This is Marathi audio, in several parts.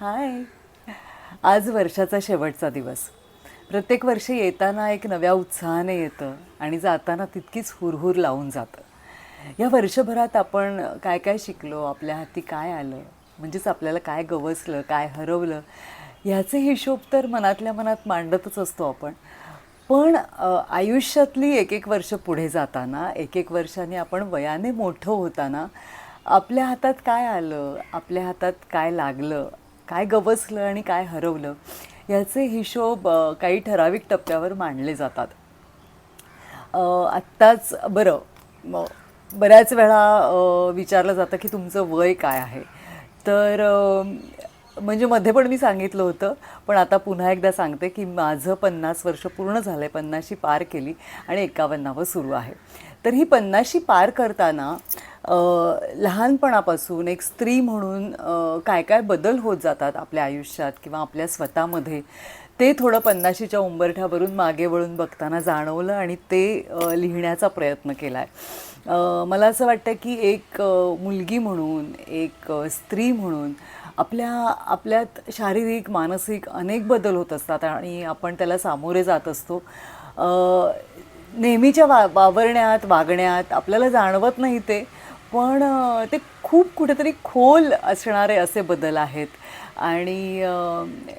हाय. आज वर्षाचा शेवटचा दिवस. प्रत्येक वर्षी येताना एक नव्या उत्साहाने येतं आणि जाताना तितकीच हुरहुर लावून जातं. या वर्षभरात आपण काय काय शिकलो आपल्या हाती काय आलं म्हणजेच आपल्याला काय गवसलं काय हरवलं ह्याचे हिशोब तर मनातल्या मनात मांडतच असतो आपण. पण आयुष्यातली एक एक वर्ष पुढे जाताना एक एक वर्षाने आपण वयाने मोठं होताना आपल्या हातात काय आलं आपल्या हातात काय लागलं काय गवसलं आणि काय हरवलं ह्याचे हिशोब काही ठराविक टप्प्यावर मांडले जातात. आत्ताच बरं बऱ्याच वेळा विचारलं जातं की तुमचं वय काय आहे. तर म्हणजे मध्ये पण मी सांगितलं होतं पण आता पुन्हा एकदा सांगते की माझं पन्नास वर्ष पूर्ण झालं आहे पन्नाशी पार केली आणि एकावन्नावं सुरू आहे. तर ही पन्नाशी पार करताना लहानपणापासून एक स्त्री म्हणून काय काय बदल होत जातात आपल्या आयुष्यात किंवा आपल्या स्वतःमध्ये? ते थोडं पन्नाशीच्या उंबरठ्यावरून मागे वळून बघताना जाणवलं आणि ते लिहिण्याचा प्रयत्न केला आहे मला असं वाटतं की एक मुलगी म्हणून एक स्त्री म्हणून आपल्या आपल्यात शारीरिक मानसिक अनेक बदल होत असतात आणि आपण त्याला सामोरे जात असतो. नेहमीच्या वा वावरण्यात वागण्यात आपल्याला जाणवत नाही ते पण ते खूप कुठेतरी खोल असणारे असे बदल आहेत. आणि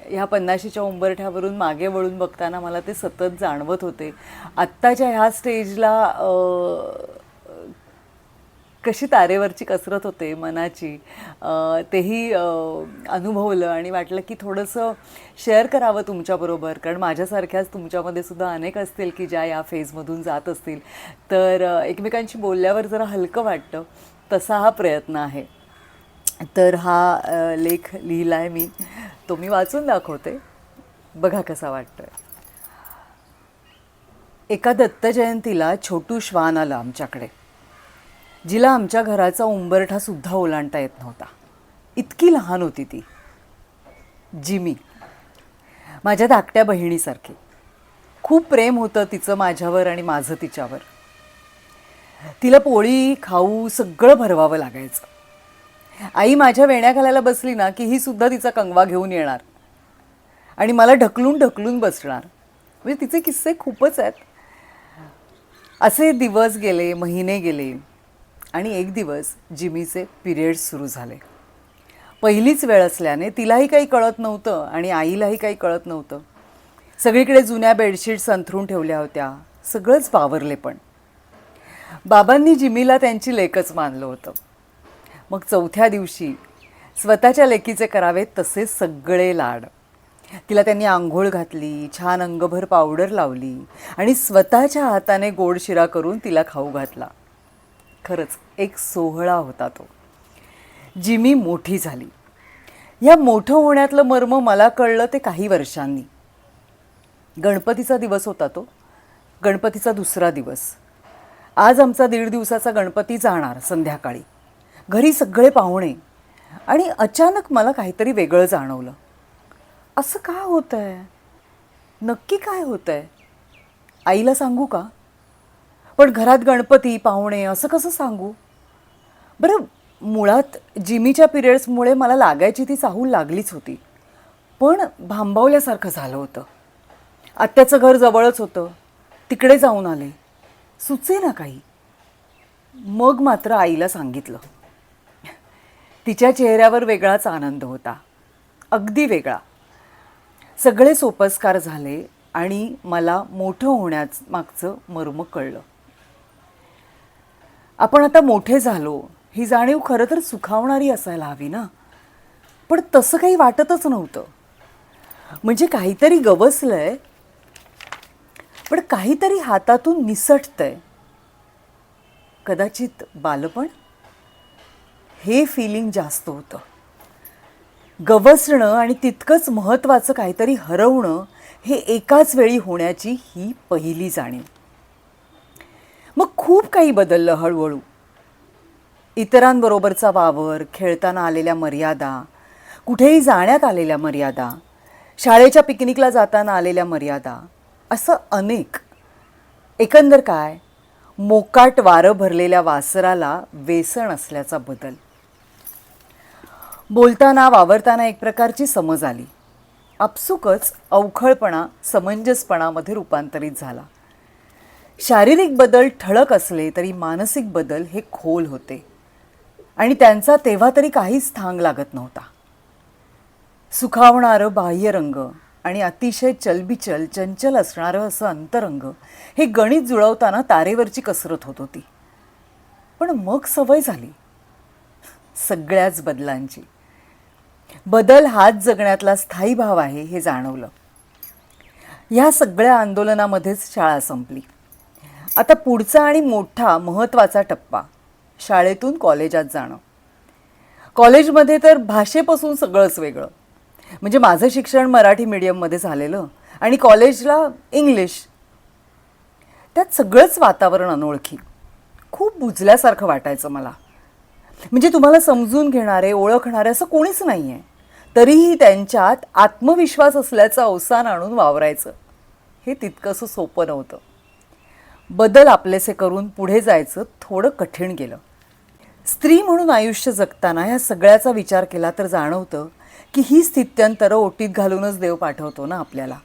ह्या पन्नाशीच्या उंबरठ्यावरून मागे वळून बघताना मला ते सतत जाणवत होते. आत्ताच्या ह्या स्टेजला कशी तारेवरची कसरत होते मनाची? तेही अनुभवलं आणि वाटलं की थोडंसं शेअर करावं तुमच्याबरोबर. कारण माझ्यासारख्याच तुमच्यामध्ये सुद्धा अनेक असतील की ज्या या फेजमधून जात असतील. तर एकमेकांशी बोलल्यावर जरा हलकं वाटतं. तसा हा प्रयत्न आहे. तर हा लेख लिहिला आहे मी. तो मी वाचून दाखवते. बघा कसा वाटतोय. एका दत्तजयंतीला छोटू श्वान आला आमच्याकडे. जिला आमच्या घराचा उंबरठा सुद्धा ओलांडता येत नव्हता. इतकी लहान होती ती. जिमी. माझ्या धाकट्या बहिणीसारखी. खूप प्रेम होतं तिचं माझ्यावर आणि माझं तिच्यावर. तिला पोळी खाऊ सगळं भरवावं लागायचं. आई माझ्या वेण्या घालायला बसली ना की ही सुद्धा तिचा कंगवा घेऊन येणार. आणि मला ढकलून ढकलून बसणार. म्हणजे तिचे किस्से खूपच आहेत. असे दिवस गेले महिने गेले. आणि एक दिवस जिमीचे पिरियड्स सुरू झाले. पहिलीच वेळ असल्याने तिलाही काही कळत नव्हतं आणि आईलाही काही कळत नव्हतं. सगळीकडे जुन्या बेडशीट्स अंथरून ठेवल्या होत्या. सगळंच वावरले पण. बाबांनी जिमीला त्यांची लेकच मानलं होतं. मग चौथ्या दिवशी स्वतःच्या लेकीचे करावे तसे सगळे लाड. तिला त्यांनी आंघोळ घातली छान अंगभर पावडर लावली आणि स्वतःच्या हाताने गोड शिरा करून तिला खाऊ घातला. खरंच एक सोहळा होता तो. जिमी मोठी झाली. या मोठं होण्यातलं मर्म मला कळलं ते काही वर्षांनी. गणपतीचा दिवस होता तो. गणपतीचा दुसरा दिवस. आज आमचा दीड दिवसाचा गणपती जाणार संध्याकाळी. घरी सगळे पाहुणे. आणि अचानक मला काहीतरी वेगळं जाणवलं. असं का होतं आहे नक्की काय होतं आहे आईला सांगू का? पण घरात गणपती पाहुणे असं कसं सांगू? बरं मुळात जिमीच्या पिरियड्समुळे मला लागायची ती चाहूल लागलीच होती. पण भांबावल्यासारखं झालं होतं. आत्याचं घर जवळच होतं. तिकडे जाऊन आले. सुचे ना काही. मग मात्र आईला सांगितलं. तिच्या चेहऱ्यावर वेगळाच आनंद होता. अगदी वेगळा. सगळे सोपस्कार झाले आणि मला मोठं होण्याच मागचं मर्म कळलं. आपण आता मोठे झालो ही जाणीव खरं तर सुखावणारी असायला हवी ना? पण तसं काही वाटतच नव्हतं. म्हणजे काहीतरी गवसलंय पण काहीतरी हातातून निसटतंय. कदाचित बालपण? हे फिलिंग जास्त होतं. गवसणं आणि तितकंच महत्त्वाचं काहीतरी हरवणं हे एकाच वेळी होण्याची ही पहिली जाणीव. मग खूप काही बदललं हळूहळू. इतरांबरोबरचा वावर खेळताना आलेल्या मर्यादा कुठेही जाण्यात आलेल्या मर्यादा शाळेच्या पिकनिकला जाताना आलेल्या मर्यादा असं अनेक. एकंदर काय? मोकाट वारं भरलेल्या वासराला वेसण असल्याचा बदल. बोलताना वावरताना एक प्रकारची समज आली. आपसुकच अवखळपणा समंजसपणामध्ये रूपांतरित झाला. शारीरिक बदल ठळक असले तरी मानसिक बदल हे खोल होते. आणि त्यांचा तेव्हा तरी काहीच थांग लागत नव्हता. सुखावणारं बाह्यरंग आणि अतिशय चलबिचल चंचल असणारं असं अंतरंग हे गणित जुळवताना तारेवरची कसरत होत होती. पण मग सवय झाली. सगळ्याच बदलांची. बदल हात जगण्यातला स्थायी भाव आहे हे जाणवलं. ह्या सगळ्या आंदोलनामध्येच शाळा संपली. आता पुढचा आणि मोठा महत्त्वाचा टप्पा शाळेतून कॉलेजात जाणं. कॉलेजमध्ये तर भाषेपासून सगळंच वेगळं. म्हणजे माझं शिक्षण मराठी मीडियममध्ये झालेलं आणि कॉलेजला इंग्लिश. त्यात सगळंच वातावरण अनोळखी. खूप बुजल्यासारखं वाटायचं मला. म्हणजे तुम्हाला समजून घेणारे ओळखणारे असं कोणीच नाही आहे तरीही त्यांच्यात आत्मविश्वास असल्याचं अवसान आणून वावरायचं. हे तितकंसं सोपं नव्हतं. बदल आपलेसे करून पुढे जायचं थोडं कठीण गेलं. स्त्री म्हणून आयुष्य जगताना ह्या सगळ्याचा विचार केला तर जाणवतं की ही स्थित्यंतरं ओटीत घालूनच देव पाठवतो ना आपल्याला.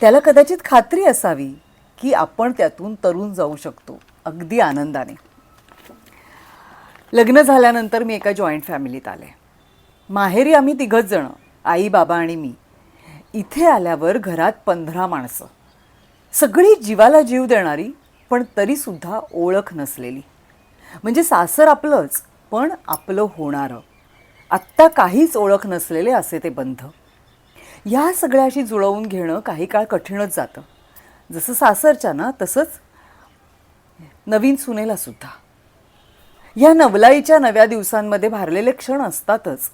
त्याला कदाचित खात्री असावी की आपण त्यातून तरुण जाऊ शकतो अगदी आनंदाने. लग्न झाल्यानंतर मी एका जॉईंट फॅमिलीत आले. माहेरी आम्ही तिघंच जणं आई बाबा आणि मी. इथे आल्यावर घरात पंधरा माणसं. सगळी जीवाला जीव देणारी पण तरीसुद्धा ओळख नसलेली. म्हणजे सासर आपलंच पण आपलं होणारं. आत्ता काहीच ओळख नसलेले असे ते बंध. या सगळ्याशी जुळवून घेणं काही काळ कठीणच जातं. जसं सासरच्या ना तसंच नवीन सुनेला सुद्धा या नवलाईच्या नव्या दिवसांमध्ये भारलेले क्षण असतातच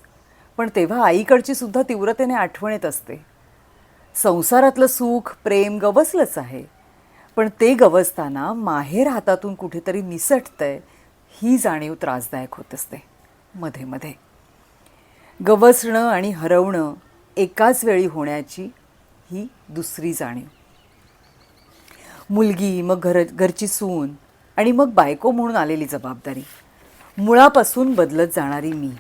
पण तेव्हा आईकडची सुद्धा तीव्रतेने आठवण येत असते. संसारातलं सुख प्रेम गवसलंच आहे. पण ते गवसताना माहेर हातातून कुठेतरी निसटतंय ही जाणीव त्रासदायक होत असते मध्ये मध्ये. गवसणं आणि हरवणं एकाच वेळी होण्याची ही दुसरी जाणीव. मुलगी मग घर घरची सून आणि मग बायको म्हणून आलेली जबाबदारी. मुळापासून बदलत जाणारी मी.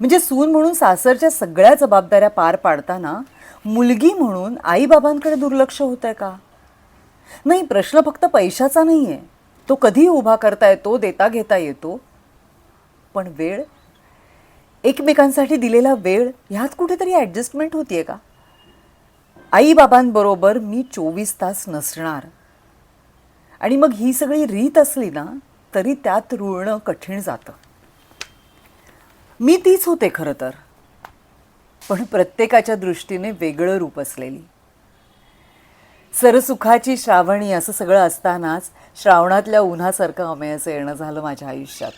म्हणजे सून म्हणून सासरच्या सगळ्या जबाबदाऱ्या पार पाडताना मुलगी म्हणून आईबाबांकडे दुर्लक्ष होतं का? नाही प्रश्न फक्त पैशाचा नाही आहे तो कधी उभा करता येतो देता घेता येतो. पण वेळ? एकमेकांसाठी दिलेला वेळ ह्यात कुठेतरी ॲडजस्टमेंट होतीये का? आईबाबांबरोबर मी चोवीस तास नसणार. आणि मग ही सगळी रीत असली ना तरी त्यात रुळणं कठीण जातं. मी तीच होते खरं तर. पण प्रत्येकाच्या दृष्टीने वेगळं रूप असलेली. सरसुखाची श्रावणी असं सगळं असतानाच श्रावणातल्या उन्हासारखं अमेयाचं येणं झालं माझ्या आयुष्यात.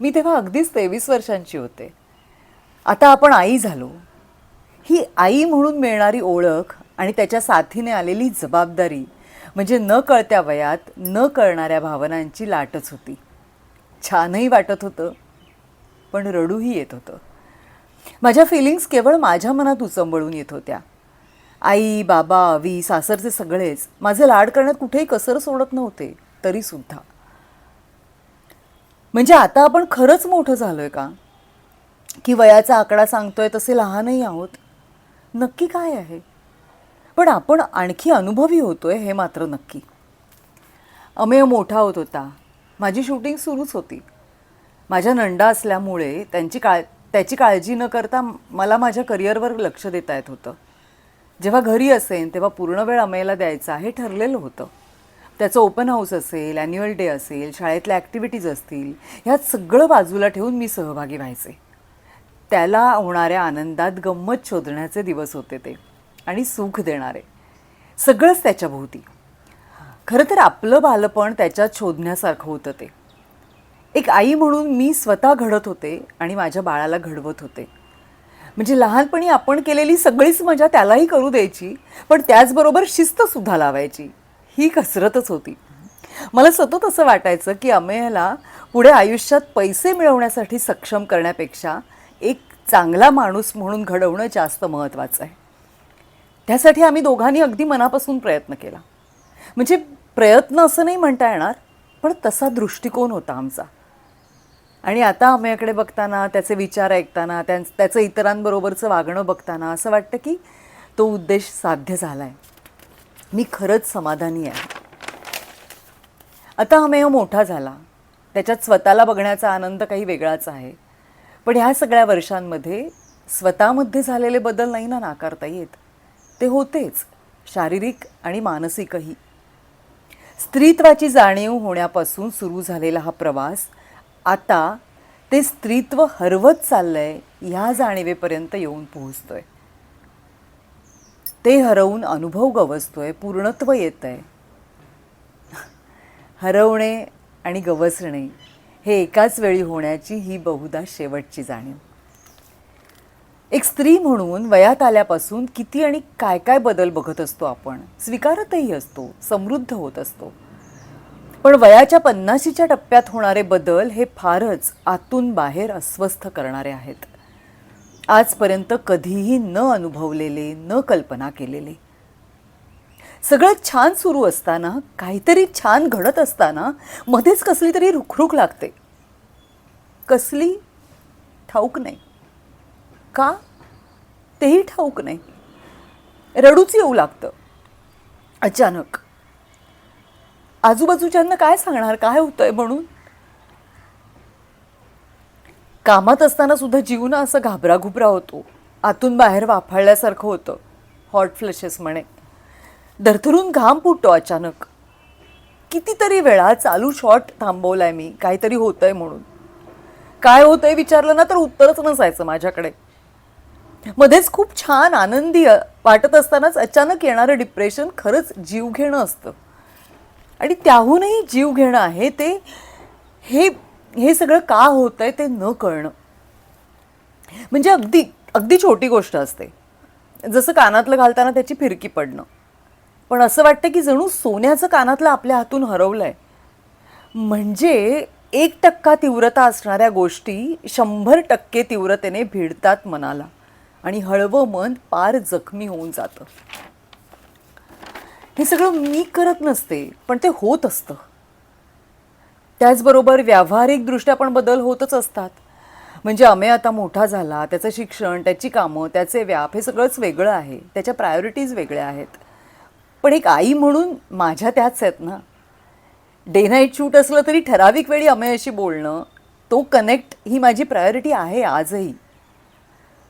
मी तेव्हा अगदीच तेवीस वर्षांची होते. आता आपण आई झालो. ही आई म्हणून मिळणारी ओळख आणि त्याच्या साथीने आलेली जबाबदारी म्हणजे न कळत्या वयात न कळणाऱ्या भावनांची लाटच होती. छानही वाटत होतं पण रडूही येत होतं. माझ्या फिलिंग्स केवळ माझ्या मनात उचंबळून येत होत्या. आई बाबा आवी सासरचे सगळेच माझे लाड करण्यात कुठेही कसर सोडत नव्हते तरीसुद्धा. म्हणजे आता आपण खरंच मोठं झालोय का? की वयाचा आकडा सांगतोय तसे लहानही आहोत. नक्की काय आहे? पण आपण आणखी अनुभवी होतोय हे मात्र नक्की. अमेय मोठा होत होता. माझी शूटिंग सुरूच होती. माझ्या नंडा असल्यामुळे त्यांची काळ त्याची काळजी न करता मला माझ्या करिअरवर लक्ष देता येत होतं. जेव्हा घरी असेन तेव्हा पूर्ण वेळ अमेयला द्यायचा हे ठरलेलं होतं. त्याचं ओपन हाऊस असेल ॲन्युअल डे असेल शाळेतल्या ॲक्टिव्हिटीज असतील ह्यात सगळं बाजूला ठेवून मी सहभागी व्हायचे. त्याला होणाऱ्या आनंदात गंमत शोधण्याचे दिवस होते ते आणि सुख देणारे. सगळंच त्याच्या भोवती खरं तर आपलं बालपण त्याच्यात शोधण्यासारखं होतं ते. एक आई म्हणून मी स्वतः घडत होते आणि माझ्या बाळाला घडवत होते. म्हणजे लहानपणी आपण केलेली सगळीच मजा त्यालाही करू द्यायची पण त्याचबरोबर शिस्तसुद्धा लावायची. ही कसरतच होती. मला सतत असं वाटायचं की अमेयला पुढे आयुष्यात पैसे मिळवण्यासाठी सक्षम करण्यापेक्षा एक चांगला माणूस म्हणून घडवणं जास्त महत्त्वाचं आहे. त्यासाठी आम्ही दोघांनी अगदी मनापासून प्रयत्न केला. म्हणजे प्रयत्न असं नाही म्हणता येणार पण तसा दृष्टिकोन होता आमचा. आणि आता अमेयाकडे बघताना त्याचे विचार ऐकताना त्यां त्याचं इतरांबरोबरचं वागणं बघताना असं वाटतं की तो उद्देश साध्य झाला आहे मी खरंच समाधानी आहे. आता अमेय मोठा झाला. त्याच्यात स्वतःला बघण्याचा आनंद काही वेगळाच आहे. पण ह्या सगळ्या वर्षांमध्ये स्वतःमध्ये झालेले बदल नाही ना नाकारता येत. ते होतेच शारीरिक आणि मानसिकही. स्त्रीत्वाची जाणीव होण्यापासून सुरू झालेला हा प्रवास आता ते स्त्रीत्व हरवत चाललंय ह्या जाणीवेपर्यंत येऊन पोहोचतोय. ते हरवून अनुभव गवसतोय पूर्णत्व येत आहे हरवणे आणि गवसणे हे एकाच वेळी होण्याची ही बहुधा शेवटची जाणीव. एक स्त्री म्हणून वयात आल्यापासून किती आणि काय काय बदल बघत असतो आपण? स्वीकारतही असतो समृद्ध होत असतो. पण वयाच्या पन्नाशीच्या टप्प्यात होणारे बदल हे फारच आतून बाहेर अस्वस्थ करणारे आहेत. आजपर्यंत कधीही न अनुभवलेले न कल्पना केलेले. सगळं छान सुरू असताना काहीतरी छान घडत असताना मध्येच कसली तरी रुखरुख लागते. कसली? ठाऊक नाही. का? तेही ठाऊक नाही. रडूच येऊ लागतं. अचानक. आजूबाजूच्यांना काय सांगणार? काय होतंय म्हणून? कामात असताना सुद्धा जीव ना असं घाबरा घुबरा होतो. आतून बाहेर वाफाळल्यासारखं होतं. हॉट फ्लशेस म्हणे. धरधरून घाम फुटतो अचानक. कितीतरी वेळा चालू शॉट थांबवलाय मी. काहीतरी होतंय म्हणून. काय होतंय विचारलं ना तर उत्तरच नसायचं माझ्याकडे. मध्येच खूप छान आनंदी वाटत असतानाच अचानक येणारं डिप्रेशन खरंच जीव घेणं असतं. आणि त्याहूनही जीव घेणं आहे ते हे हे सगळं का होतंय ते न कळणं. म्हणजे अगदी अगदी छोटी गोष्ट असते. जसं कानातलं घालताना त्याची फिरकी पडणं. पण असं वाटतं की जणू सोन्याचं कानातलं आपल्या हातून हरवलंय. म्हणजे एक टक्का तीव्रता असणाऱ्या गोष्टी शंभर टक्के तीव्रतेने भिडतात मनाला. आणि हळवं मन पार जखमी होऊन जातं. हे सगळं मी करत नसते पण ते होत असतं. त्याचबरोबर व्यावहारिकदृष्ट्या पण बदल होतच असतात. म्हणजे अमे आता मोठा झाला त्याचं शिक्षण त्याची कामं त्याचे व्याप हे सगळंच वेगळं आहे. त्याच्या प्रायोरिटीज वेगळ्या आहेत. पण एक आई म्हणून माझ्या त्याच आहेत ना. डे नाईट शूट असलं तरी ठराविक वेळी अमेयाशी बोलणं तो कनेक्ट ही माझी प्रायोरिटी आहे आजही.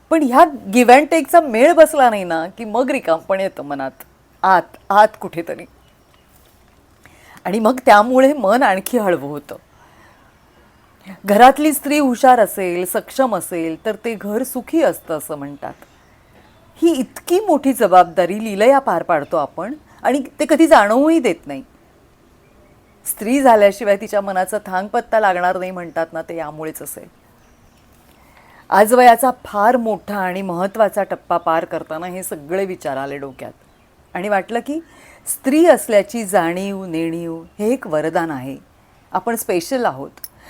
पण ह्या गिव्ह अँड टेकचा मेळ बसला नाही ना की मग रिकाम पण येतं मनात. आत आत कुठेतरी. आणि मग त्यामुळे मन आणखी हळवं होतं. घरातली स्त्री हुशार असेल सक्षम असेल तर ते घर सुखी असतं असं म्हणतात. ही इतकी मोठी जबाबदारी लिलया पार पाडतो आपण आणि ते कधी जाणवूही देत नाही. स्त्री झाल्याशिवाय तिच्या मनाचा थांग पत्ता लागणार नाही म्हणतात ना ते यामुळेच असेल. आज वयाचा फार मोठा आणि महत्त्वाचा टप्पा पार करताना हे सगळे विचार आले डोक्यात. आणि वाटलं की स्त्री असल्याची जाणीव नेणीव हे एक वरदान आहे. आपण स्पेशल आहोत.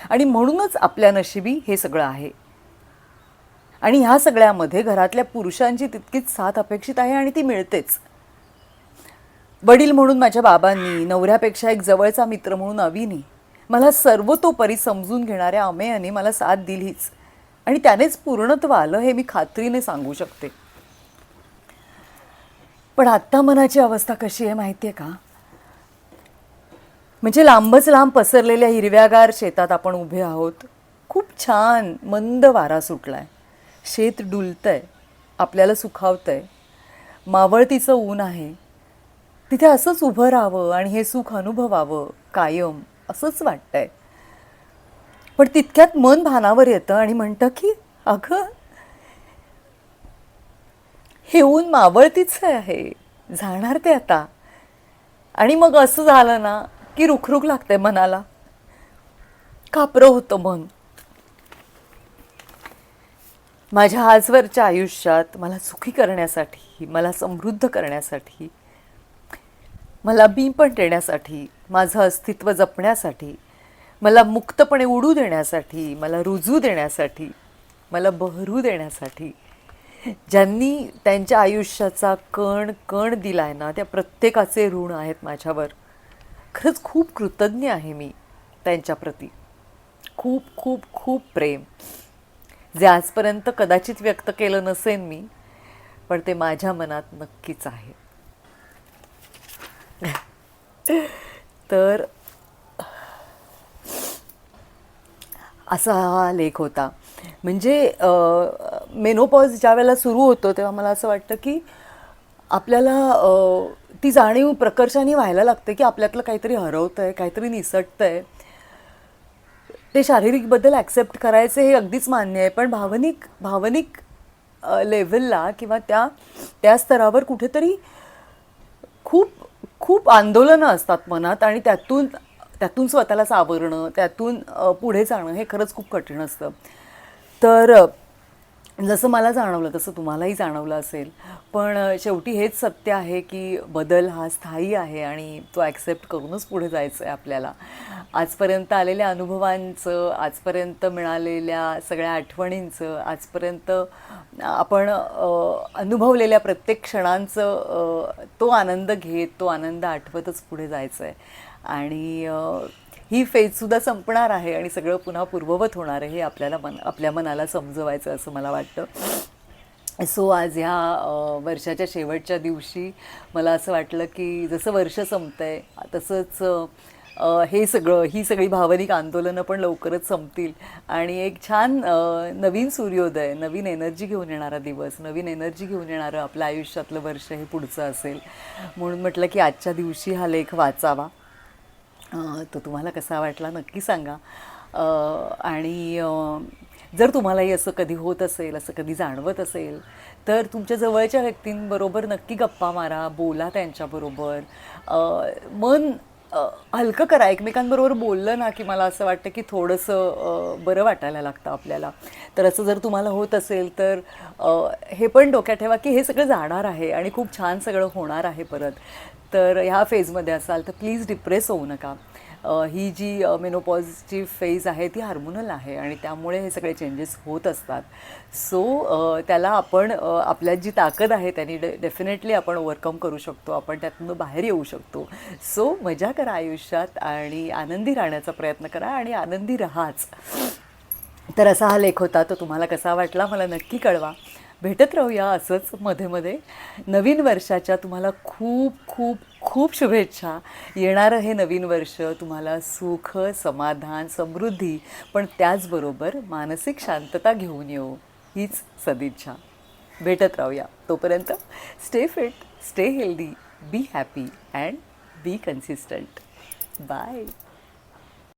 आणि म्हणूनच आपल्या नशिबी हे सगळं आहे. आणि ह्या सगळ्यामध्ये घरातल्या पुरुषांची तितकीच साथ अपेक्षित आहे आणि ती मिळतेच. वडील म्हणून माझ्या बाबांनी नवऱ्यापेक्षा एक जवळचा मित्र म्हणून अविनी मला सर्वतोपरी समजून घेणाऱ्या अमेयाने मला साथ दिलीच. आणि त्यानेच पूर्णत्व आलं हे मी खात्रीने सांगू शकते. पण आत्ता मनाची अवस्था कशी आहे माहिती आहे का? म्हणजे लांबच लांब पसरलेल्या हिरव्यागार शेतात आपण उभे आहोत. खूप छान मंद वारा सुटलाय. शेत डुलतंय आपल्याला सुखावतंय. मावळतीचं ऊन आहे. तिथे असंच उभं राहावं आणि हे सुख अनुभवावं कायम असंच वाटतंय. पण तितक्यात मन भानावर येतं आणि म्हणतं की अगं हे ऊन मावळतीच आहे. जाणार ते आता. आणि मग असं झालं ना की रुखरुख लागते मनाला. कापरं होतं मन. माझ्या आजवरच्या आयुष्यात मला सुखी करण्यासाठी मला समृद्ध करण्यासाठी मला मी पण देण्यासाठी माझं अस्तित्व जपण्यासाठी मला मुक्तपणे उडू देण्यासाठी मला रुजू देण्यासाठी मला बहरू देण्यासाठी ज्यांनी त्यांच्या आयुष्याचा कण कण दिलाय ना त्या प्रत्येकाचे ऋण आहेत माझ्यावर. खरंच खूप कृतज्ञ आहे मी त्यांच्याप्रती खूप खूप खूप प्रेम. जे आजपर्यंत कदाचित व्यक्त केलं नसेन मी पण ते माझ्या मनात नक्कीच आहे. तर असा हा लेख होता. म्हणजे मेनोपॉज ज्या वेळेला सुरू होतो तेव्हा मला असं वाटतं की आपल्याला ती जाणीव प्रकर्षाने व्हायला लागते की आपल्यातलं काहीतरी हरवतं आहे काहीतरी निसटतं आहे ते शारीरिक बदल ॲक्सेप्ट करायचे हे अगदीच मान्य आहे पण भावनिक भावनिक लेवलला किंवा त्या त्या स्तरावर कुठेतरी खूप खूप आंदोलनं असतात मनात आणि त्यातून त्यातून स्वतःला सावरणं त्यातून पुढे जाणं हे खरंच खूप कठीण असतं. तर जसं मला जाणवलं तसं तुम्हालाही जाणवलं असेल. पण शेवटी हेच सत्य आहे की बदल हा स्थायी आहे आणि तो ॲक्सेप्ट करूनच पुढे जायचं आहे आपल्याला. आजपर्यंत आलेल्या अनुभवांचं आजपर्यंत मिळालेल्या सगळ्या आठवणींचं आजपर्यंत आपण अनुभवलेल्या प्रत्येक क्षणांचं तो आनंद घेत तो आनंद आठवतच पुढे जायचं आहे आणि ही फेजसुद्धा संपणार आहे आणि सगळं पुन्हा पूर्ववत होणार आहे हे आपल्याला मन आपल्या मनाला समजवायचं असं मला वाटतं. सो आज ह्या वर्षाच्या शेवटच्या दिवशी मला असं वाटलं की जसं वर्ष संपतं आहे तसंच हे सगळं ही सगळी भावनिक आंदोलनं पण लवकरच संपतील. आणि एक छान नवीन सूर्योदय नवीन एनर्जी घेऊन येणारा दिवस नवीन एनर्जी घेऊन येणारं आपल्या आयुष्यातलं वर्ष हे पुढचं असेल. म्हणून म्हटलं की आजच्या दिवशी हा लेख वाचावा. तो तुम्हाला कसा वाटला नक्की सांगा. आणि जर तुम्हालाही असं कधी होत असेल असं कधी जाणवत असेल तर तुमच्या जवळच्या व्यक्तींबरोबर नक्की गप्पा मारा बोला त्यांच्याबरोबर मन हलकं करा. एकमेकांबरोबर बोललं ना की मला असं वाटतं की थोडंसं बरं वाटायला लागतं आपल्याला. तर असं जर तुम्हाला होत असेल तर हे पण डोक्यात ठेवा की हे सगळं जाणार आहे आणि खूप छान सगळं होणार आहे परत. तर ह्या फेजमध्ये असाल तर प्लीज डिप्रेस होऊ नका. ही जी मेनोपॉझिटिव्ह फेज आहे ती हार्मोनल आहे आणि त्यामुळे हे सगळे चेंजेस होत असतात. सो त्याला आपण आपल्या आपल्यात जी ताकद आहे त्यांनी डे डेफिनेटली आपण ओव्हरकम करू शकतो. आपण त्यातून बाहेर येऊ शकतो. सो मजा करा आयुष्यात आणि आनंदी राहण्याचा प्रयत्न करा आणि आनंदी राहाच. तर असा हा लेख होता. तो तुम्हाला कसा वाटला मला नक्की कळवा. भेटत राहूया असंच मध्ये मध्ये. नवीन वर्षाच्या तुम्हाला खूप खूप खूप शुभेच्छा. येणारं हे नवीन वर्ष तुम्हाला सुख समाधान समृद्धी पण त्याचबरोबर मानसिक शांतता घेऊन येऊ हीच सदिच्छा. भेटत राहूया. तोपर्यंत stay fit stay healthy be happy and be consistent bye